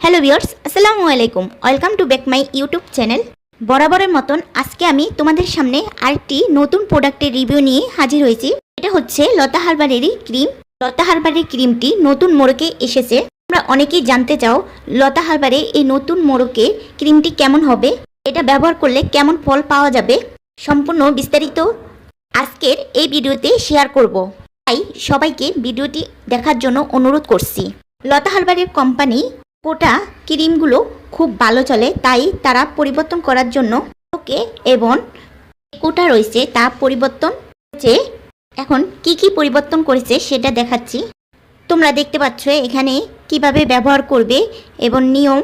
Hello viewers আসসালামু আলাইকুম। Welcome to back my YouTube channel বরাবরের মতন আজকে আমি তোমাদের সামনে আরেকটি নতুন প্রোডাক্টের রিভিউ নিয়ে হাজির হয়েছি। এটা হচ্ছে লতা হারবারেরই ক্রিম লতা হারবারের ক্রিমটি নতুন মোড়কে এসেছে। তোমরা অনেকেই জানতে চাও, লতা হারবারে এই নতুন মোড়কে ক্রিমটি কেমন হবে? এটা ব্যবহার করলে কেমন ফল পাওয়া যাবে? সম্পূর্ণ বিস্তারিত আজকের এই ভিডিওতে শেয়ার করব। তাই সবাইকে ভিডিওটি দেখার জন্য অনুরোধ করছি। লতা হারবারের কোম্পানি কোটা ক্রিমগুলো খুব ভালো চলে, তাই তারা পরিবর্তন করার জন্য ওকে এবং কোটা রয়েছে তা পরিবর্তন হচ্ছে এখন কি কি পরিবর্তন করেছে সেটা দেখাচ্ছি। তোমরা দেখতে পাচ্ছ এখানে কীভাবে ব্যবহার করবে এবং নিয়ম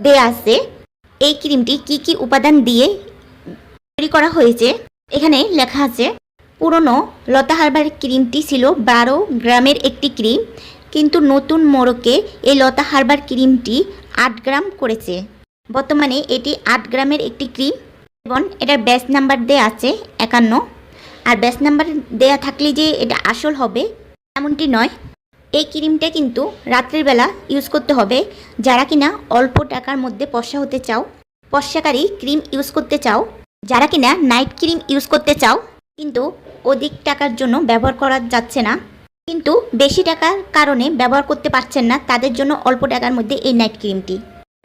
দেয়া আছে। এই ক্রিমটি কি কি উপাদান দিয়ে তৈরি করা হয়েছে, এখানে লেখা আছে, পুরনো লতা হারবার ক্রিমটি ছিল বারো গ্রামের একটি ক্রিম কিন্তু নতুন মোড়কে এই লতা হারবার ক্রিমটি আট গ্রাম করেছে। বর্তমানে এটি আট গ্রামের একটি ক্রিম এবং এটার ব্যাস নাম্বার দেয়া আছে একান্ন। আর ব্যাস নাম্বার দেয়া থাকলে যে এটা আসল হবে, এমনটি নয়। এই ক্রিমটা কিন্তু রাত্রির বেলা ইউজ করতে হবে। যারা কিনা অল্প টাকার মধ্যে পয়সা হতে চাও পয়সাকারী ক্রিম ইউজ করতে চাও, যারা কিনা নাইট ক্রিম ইউজ করতে চাও, কিন্তু অধিক টাকার জন্য ব্যবহার করা যাচ্ছে না। কিন্তু বেশি টাকার কারণে ব্যবহার করতে পারছেন না। তাদের জন্য অল্প টাকার মধ্যে এই নাইট ক্রিমটি।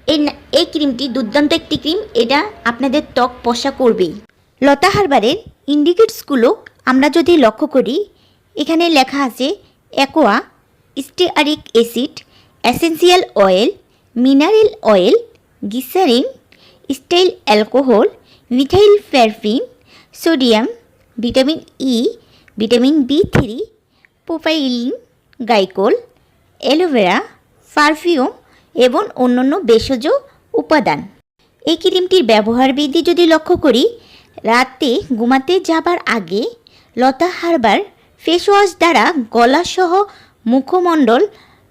এই এই ক্রিমটি দুর্দান্ত একটি ক্রিম, এটা আপনাদের ত্বক পশা করবেই। লতা হারবারের ইন্ডিকেটসগুলো আমরা যদি লক্ষ্য করি, এখানে লেখা আছে, aqua stearic acid essential oil, mineral oil glycerin stearyl alcohol, methyl paraffin, sodium, vitamin E, vitamin B three propylene glycol, aloe vera, perfume এবং অন্যান্য ভেষজ উপাদান। এই ক্রিমটির ব্যবহার বিধি যদি লক্ষ্য করি, রাতে ঘুমাতে যাবার আগে লতা হারবার ফেস ওয়াশ দ্বারা গলাসহ মুখমণ্ডল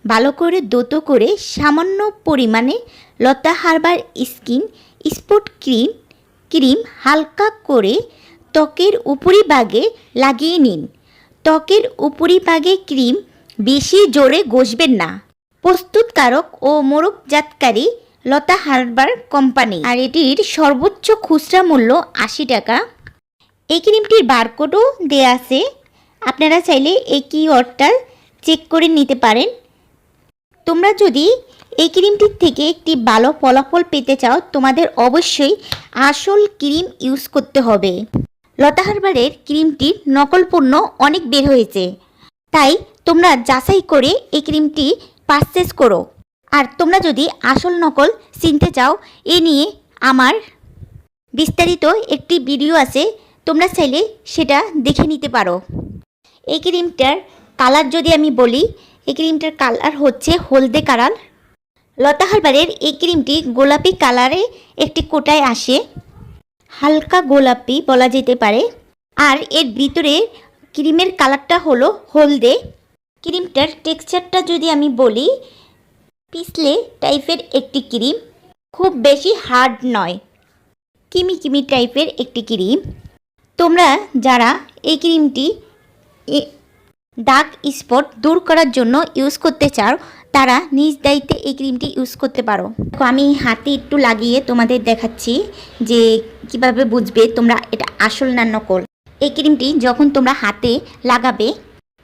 ভালো করে দোত করে সামান্য পরিমাণে লতা herbal skin spot cream cream হালকা করে ত্বকের উপরিভাগে লাগিয়ে নিন। ত্বকের উপরিভাগে ক্রিম বেশি জোরে ঘষবেন না। প্রস্তুতকারক ও মোড়কজাতকারী লতা হারবার কোম্পানি। আর এটির সর্বোচ্চ খুচরা মূল্য আশি টাকা। এই ক্রিমটির বারকোডও দেয়া আছে। আপনারা চাইলে এই কিওয়ার্ডটা চেক করে নিতে পারেন। তোমরা যদি এই ক্রিমটির থেকে একটি ভালো ফলাফল পেতে চাও, তোমাদের অবশ্যই আসল ক্রিম ইউজ করতে হবে। লতা হারবারের ক্রিমটির নকল পণ্য অনেক বের হয়েছে। তাই তোমরা যাচাই করে এই ক্রিমটি পারচেস করো। আর তোমরা যদি আসল নকল চিনতে চাও, এ নিয়ে আমার বিস্তারিত একটি ভিডিও আছে, তোমরা চাইলে সেটা দেখে নিতে পারো। এই ক্রিমটার কালার যদি আমি বলি, এই ক্রিমটার কালার হচ্ছে হলদে কালার। লতা হারবারের এই ক্রিমটি গোলাপি কালারে একটি কোটায় আসে। হালকা গোলাপি বলা যেতে পারে। আর এর ভিতরে ক্রিমের কালারটা হলো হলদে। ক্রিমটার টেক্সচারটা যদি আমি বলি পিছলে টাইপের একটি ক্রিম, খুব বেশি হার্ড নয়। কিমি কিমি টাইপের একটি ক্রিম। তোমরা যারা এই ক্রিমটি দাগ স্পট দূর করার জন্য ইউজ করতে চাও, তারা নিজ দায়িত্বে এই ক্রিমটি ইউজ করতে পারো। আমি হাতে একটু লাগিয়ে তোমাদের দেখাচ্ছি যে কীভাবে বুঝবে তোমরা এটা আসল না নকল? এই ক্রিমটি যখন তোমরা হাতে লাগাবে,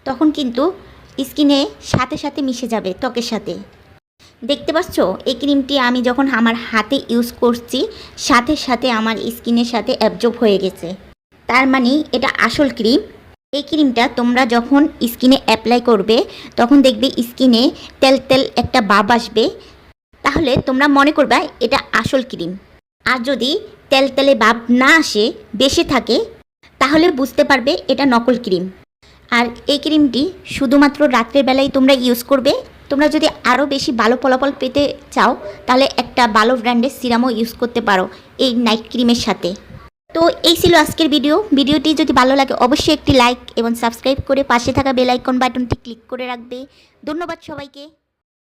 তখন কিন্তু স্কিনে সাথে সাথে মিশে যাবে ত্বকের সাথে। দেখতে পাচ্ছ? এই ক্রিমটি আমি যখন আমার হাতে ইউজ করছি, সাথে সাথে আমার স্কিনের সাথে অ্যাবজর্ব হয়ে গেছে। তার মানে এটা আসল ক্রিম। এই ক্রিমটা তোমরা যখন স্কিনে অ্যাপ্লাই করবে, তখন দেখবে স্কিনে তেল তেল একটা বাব আসবে। তাহলে তোমরা মনে করবে এটা আসল ক্রিম। আর যদি তেল তেলে ভাব না আসে, বেশি থাকে, তাহলে বুঝতে পারবে এটা নকল ক্রিম। আর এই ক্রিমটি শুধুমাত্র রাত্রের বেলায় তোমরা ইউজ করবে। তোমরা যদি আরও বেশি ভালো ফলাফল পেতে চাও, তাহলে একটা ভালো ব্র্যান্ডের সিরামও ইউজ করতে পারো এই নাইট ক্রিমের সাথে। তো এই ছিল আজকের ভিডিও ভিডিওটি যদি ভালো লাগে, অবশ্যই একটি লাইক এবং সাবস্ক্রাইব করে পাশে থাকা বেল আইকন বাটনটি ক্লিক করে রাখবে। ধন্যবাদ সবাইকে।